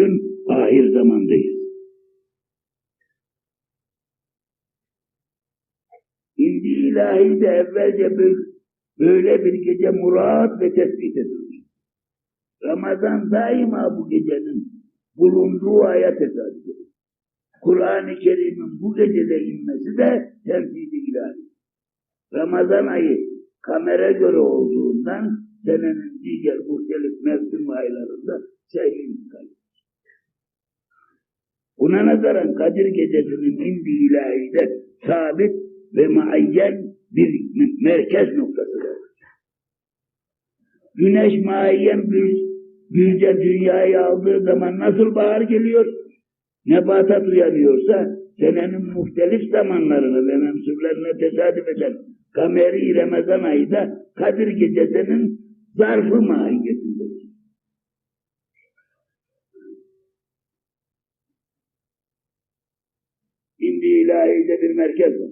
için ahir zamandayız. İndi ilahi de evvelce bir- böyle bir gece murat ve tespit edilmiş. Ramazan daima bu gecenin bulunduğu aya tesadüf ediyor. Kur'an-ı Kerim'in bu gecede inmesi de temsili ilahi. Ramazan ayı kamera göre olduğundan senenin diğer muhtelif mevsim aylarında intikal ediyor. Buna nazaran Kadir Gecesi'nin indi ilahide sabit ve muayyen bir merkez noktası var. Güneş muayyen bir gülce dünyayı aldığı zaman nasıl bahar geliyor? Nebatat uyanıyorsa senenin muhtelif zamanlarını ve mevsimlerine tesadüf eden kameri Ramazan ayında Kadir Gecesi'nin zarfı mahiyetindedir. İlahide bir merkez var.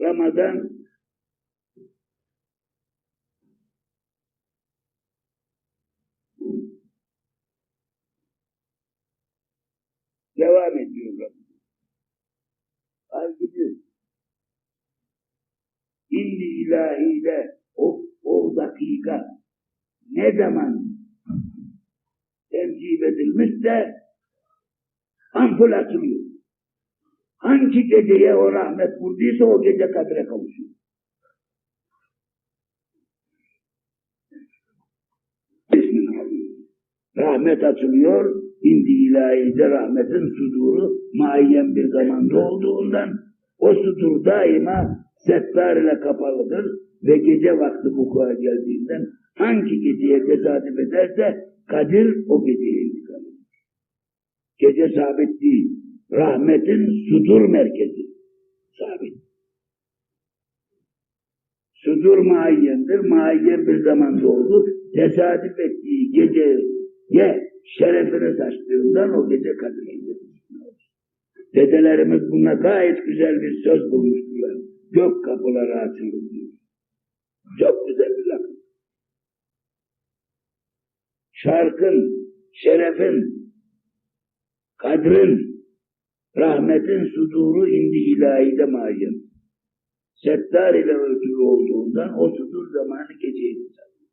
Ramazan devam ediyor Ramazan. Ay gidiyor. İndi ilahide o, o dakika ne zaman temsil edilmişse ampul açılıyor. Hangi geceye o rahmet vurduysa o gece kadre kavuşuyor. Rahmet açılıyor, indi ilahide rahmetin suduru muayyen bir zamanda olduğundan o sudur daima settar ile kapalıdır ve gece vakti vuku'a geldiğinden hangi geceye tesadüf ederse Kadir o geceye intikal eder. Gece sabit değil. Rahmetin sudur merkezi. Sabit. Sudur muayyendir. Muayyen bir zamanda oldu. Tesadüf ettiği geceye şerefini saçtığından o gece Kadir gecesi. Dedelerimiz buna gayet güzel bir söz bulmuştular. Gök kapıları açılır diyor. Çok güzel bir laf. Şarkın, şerefin, kadrin, rahmetin suduru indi ilahide muayyen. Settar ile örtülü olduğundan o sudur zamanı geceye tesadüf.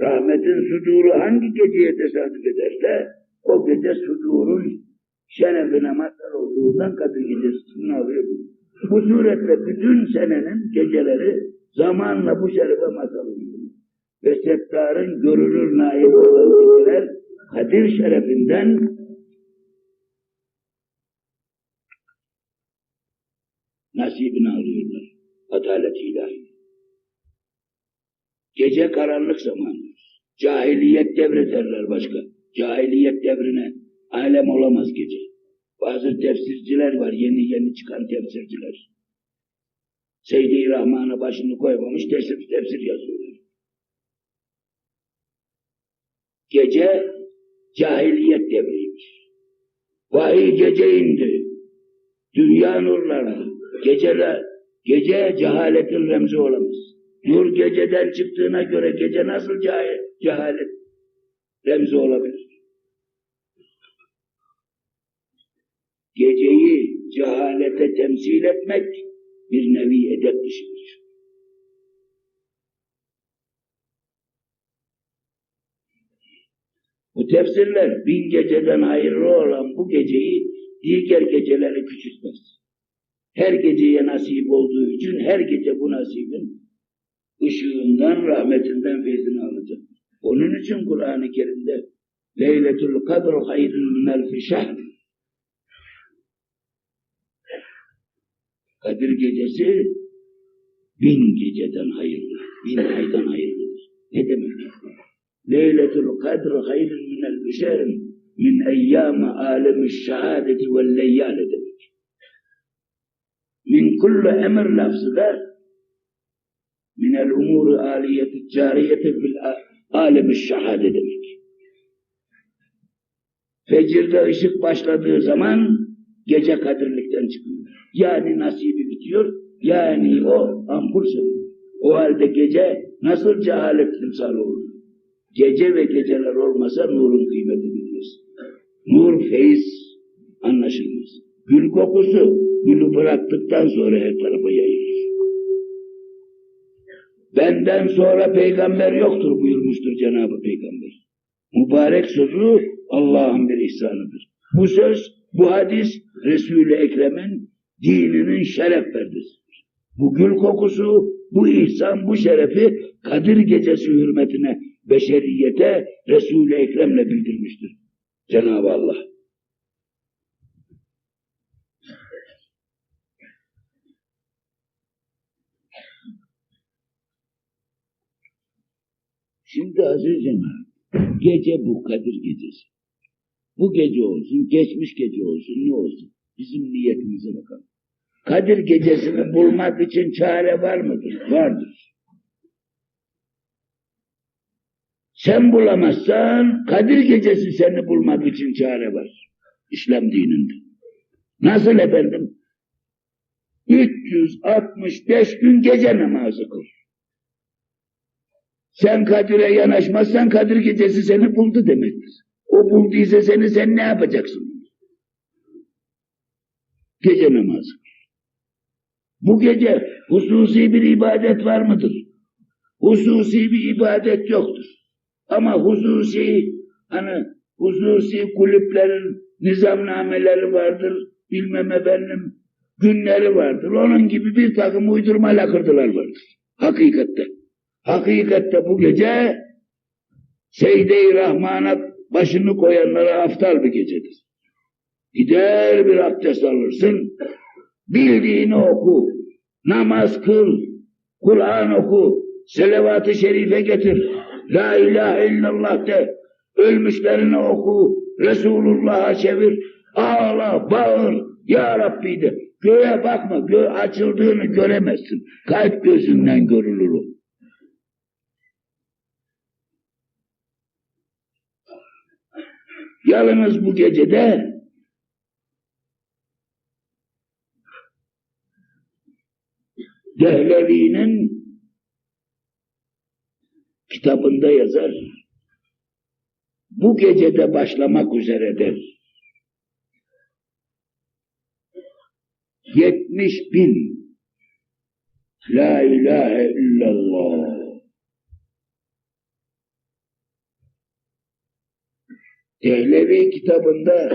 Rahmetin suduru hangi geceye tesadüf ederse o gece sudurun şerefine mazhar olduğundan Kadir gecesini alıyor. Bu suretle bütün senenin geceleri zamanla bu şerefe mazhar oluyor. Ve settarın görülür naib olan geceler Kadir şerefinden nasibini alıyorlar. Adalet ilahi. Gece karanlık zamanı. Cahiliyet devri derler başka. Cahiliyet devrine alem olamaz gece. Bazı tefsirciler var, yeni yeni çıkan tefsirciler. Seydi Rahman'a başını koymamış, tefsir, tefsir yazıyorlar. Gece cahiliyet devriymiş. Vahiy gece indi. Dünya nurları. Geceler, gece cehaletin remzi olamaz. Nur geceden çıktığına göre gece nasıl cahil, cehalet remzi olabilir? Geceyi cehalete temsil etmek bir nevi edep işidir. Bu tefsirler bin geceden ayrı olan bu geceyi diğer geceleri küçültmez. Her geceye nasip olduğu için her gece bu nasibin ışığından, rahmetinden feyzini alacak. Onun için Kur'an-ı Kerim'de Leyletul Kadr hayrun min elfi Kadir gecesi bin geceden hayırlı, bin aydan hayırlıdır. Ne demek? Leyletul Kadr hayrun min elfi min eyyâme âlemi şehâdeti vel leyyâle demek. Min kulli emir lafzı da min el umuru aliyeti cariyeti fil alemi şehâde demek. Fecirde ışık başladığı zaman gece kadirlikten çıkıyor. Yani nasibi bitiyor, yani o ampul sönüyor. O halde gece nasıl cehalet timsal olur? Gece ve geceler olmasa nurun kıymeti bilmez. Nur, feyiz anlaşılmaz. Gül kokusu gülü bıraktıktan sonra her tarafa yayılır. Benden sonra peygamber yoktur buyurmuştur Cenab-ı Peygamber. Mübarek sözü Allah'ın bir ihsanıdır. Bu söz, bu hadis Resul-i Ekrem'in dininin şeref perdesidir. Bu gül kokusu, bu ihsan, bu şerefi Kadir Gecesi hürmetine beşeriyete Resul-i Ekrem'le bildirmiştir. Cenab-ı Allah. Şimdi aziz cemaat, gece bu Kadir Gecesi. Bu gece olsun, geçmiş gece olsun, ne olsun? Bizim niyetimize bakalım. Kadir Gecesi'ni bulmak için çare var mıdır? Vardır. Sen bulamazsan Kadir Gecesi seni bulmak için çare var. İslam dininde. Nasıl efendim? 365 gün gece namazı kıl. Sen Kadir'e yanaşmazsan Kadir Gecesi seni buldu demektir. O bulduysa seni sen ne yapacaksın? Gece namazı. Bu gece hususi bir ibadet var mıdır? Hususi bir ibadet yoktur. Ama hususi hani hususi kulüplerin nizamnameleri vardır, bilmem efendim günleri vardır. Onun gibi bir takım uydurma lakırdılar vardır. Hakikatte. Hakikatte bu gece Seyde-i Rahman'a başını koyanlara haftal bir gecedir. Gider bir abdest alırsın, bildiğini oku, namaz kıl, Kur'an oku, selavat-ı şerife getir, la ilahe illallah de, ölmüşlerini oku, Resulullah'a çevir, ağla, bağır, ya Rabbi de. Göğe bakma, göğe açıldığını göremezsin. Kalp gözünden görülür o. Yalnız bu gecede Dehlevi'nin kitabında yazar. Bu gecede başlamak üzeredir. 70 bin La ilahe illallah Dehlevi kitabında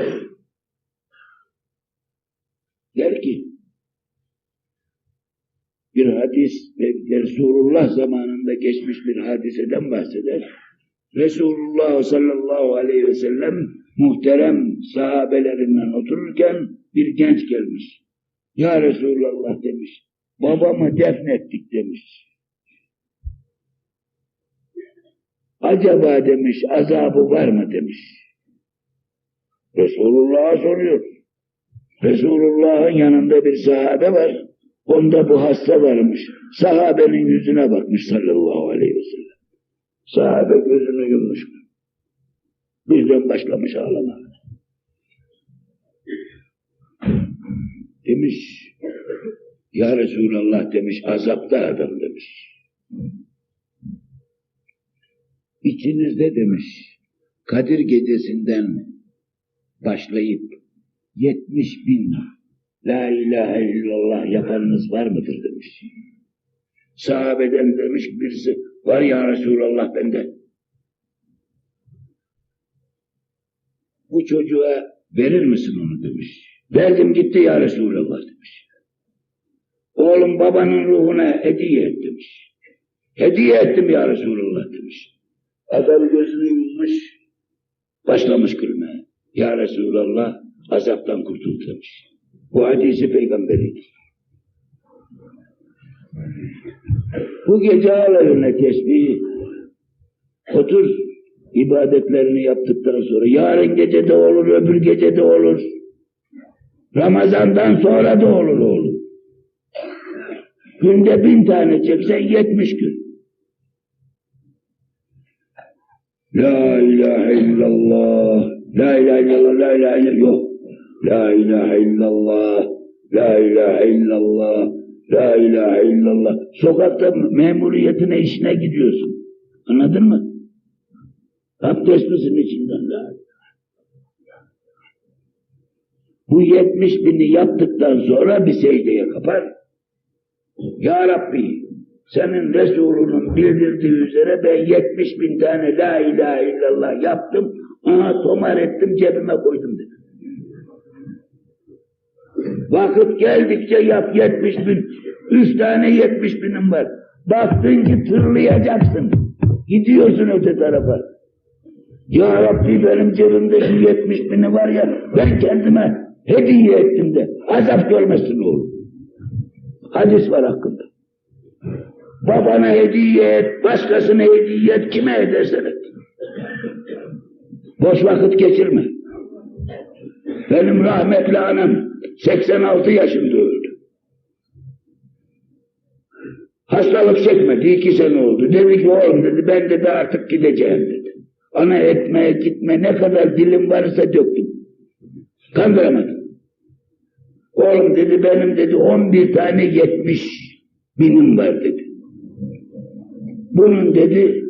der ki bir hadis ve Resulullah zamanında geçmiş bir hadiseden bahseder. Resulullah sallallahu aleyhi ve sellem muhterem sahabelerinden otururken bir genç gelmiş. Ya Resulallah demiş. Babamı defnettik demiş. Acaba demiş azabı var mı demiş. Resulullah'a soruyor. Resulullah'ın yanında bir sahabe var. Onda bu hasta varmış. Sahabenin yüzüne bakmış sallallahu aleyhi ve sellem. Sahabe gözünü yummuş. Birden başlamış ağlamaya. Demiş, Ya Resulallah demiş, azapta adam demiş. İçinizde demiş, Kadir gecesinden başlayıp 70 bin La ilahe illallah yapanınız var mıdır demiş. Sahabeden demiş birisi var ya Resulallah bende. Bu çocuğa verir misin onu demiş. Verdim gitti ya Resulallah demiş. Oğlum babanın ruhuna hediye et demiş. Hediye ettim ya Resulallah demiş. Adam gözünü yummuş, başlamış gülmeye. Ya Resulallah azaptan kurtul demiş. Bu hadisi peygamberidir. Bu gece alayına tesbih otur ibadetlerini yaptıktan sonra yarın gece de olur öbür gece de olur Ramazandan sonra da olur oğlum. Günde bin tane çeksen yetmiş gün. La ilahe illallah. La ilahe illallah. La ilahe illallah. Yok. La ilahe illallah. La ilahe illallah. La ilahe illallah. Sokakta memuriyetine işine gidiyorsun. Anladın mı? Abdest misin içinden? La Bu yetmiş bini yaptıktan sonra bir secdeye kapar. Ya Rabbi senin Resulünün bildirdiği üzere ben yetmiş bin tane la ilahe illallah yaptım. Aha tomar ettim cebime koydum dedi. Vakit geldikçe yap yetmiş bin. Üç tane yetmiş binin var. Baktın ki tırlayacaksın. Gidiyorsun öte tarafa. Ya Rabbi benim cebimdeki yetmiş bini var ya ben kendime hediye ettim de azap görmesin oğlum. Hadis var hakkında. Babana hediye et, başkasına hediye et, kime edersen et. Boş vakit geçirme. Benim rahmetli anam 86 yaşında öldü. Hastalık çekmedi, iki sene oldu. Dedi ki oğlum dedi, ben dedi artık gideceğim dedi. Ana etmeye gitme ne kadar dilim varsa döktüm. Kandıramadım. Oğlum dedi benim dedi 11 tane 70 binim var dedi. Bunun dedi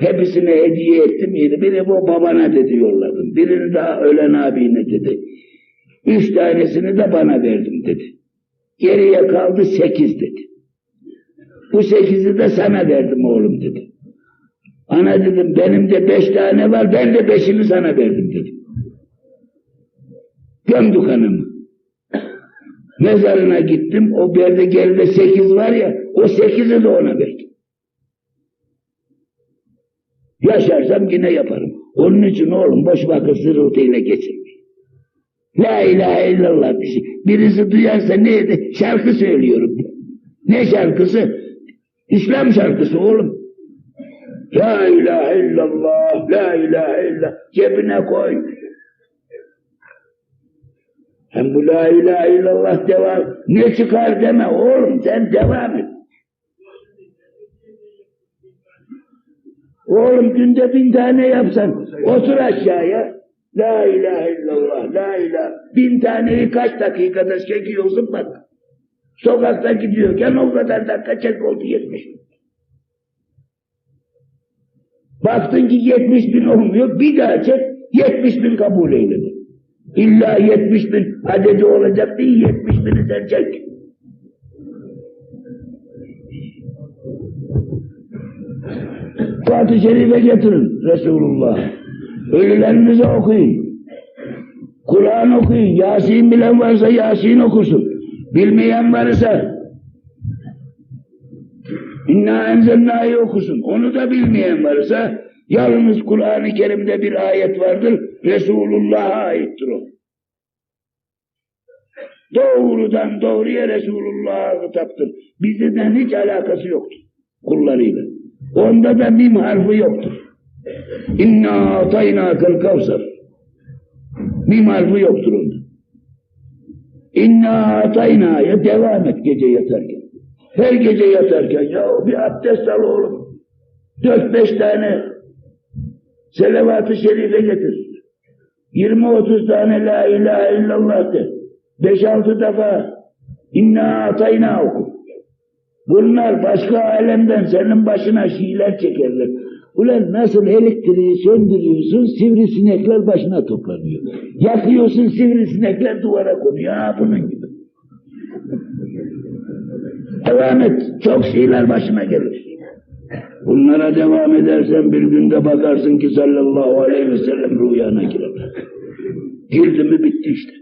hepsine hediye ettim. Biri bu babana dedi yolladım. Birini daha ölen abine dedi. Üç tanesini de bana verdim dedi. Geriye kaldı sekiz dedi. Bu sekizi de sana verdim oğlum dedi. Ana dedim benim de beş tane var ben de beşini sana verdim dedi. Gömdük hanımı. Mezarına gittim o berde geride sekiz var ya o sekizi de ona verdim. Yaşarsam yine yaparım. Onun için oğlum boş vakit zırıltıyla geçirmeyin. La ilahe illallah bir şey. Birisi duyarsa neydi? Şarkı söylüyorum. Ne şarkısı? İslam şarkısı oğlum. La ilahe illallah, la ilahe illallah. Cebine koy. Hem bu la ilahe illallah devam. Ne çıkar deme oğlum sen devam et. Oğlum günde bin tane yapsan otur aşağıya. La ilahe illallah, la ilahe. Bin taneyi kaç dakikada çekiyorsun bak. Sokakta gidiyorken o kadar dakika çek oldu yetmiş. Baktın ki yetmiş bin olmuyor, bir daha çek, yetmiş bin kabul eyledi. İlla yetmiş bin adedi olacak değil, yetmiş bini sen çek. Fatih Şerif'e getirin Resulullah. Ölülerinize okuyun. Kur'an okuyun. Yasin bilen varsa Yasin okusun. Bilmeyen varsa İnna enzelnâ'yı okusun. Onu da bilmeyen varsa yalnız Kur'an-ı Kerim'de bir ayet vardır. Resulullah'a aittir o. Doğrudan doğruya Resulullah'a hitaptır. Bizden hiç alakası yoktur kullarıyla. Onda da mim harfi yoktur. İnna ataynâkel kavsar. Mim harfi yoktur onda. İnna ataynâ'ya devam et gece yatarken. Her gece yatarken ya bir abdest al oğlum. Dört beş tane selavat-ı şerife getir. Yirmi otuz tane la ilahe illallah de. Beş altı defa inna atayna oku. Bunlar başka alemden senin başına şiiler çekerler. Ulan nasıl elektriği söndürüyorsun sivrisinekler başına toplanıyor. Yakıyorsun sivrisinekler duvara konuyor. Ha bunun gibi. Devam et. Çok şeyler başına gelir. Bunlara devam edersen bir günde bakarsın ki sallallahu aleyhi ve sellem rüyana girer. Girdi mi bitti işte.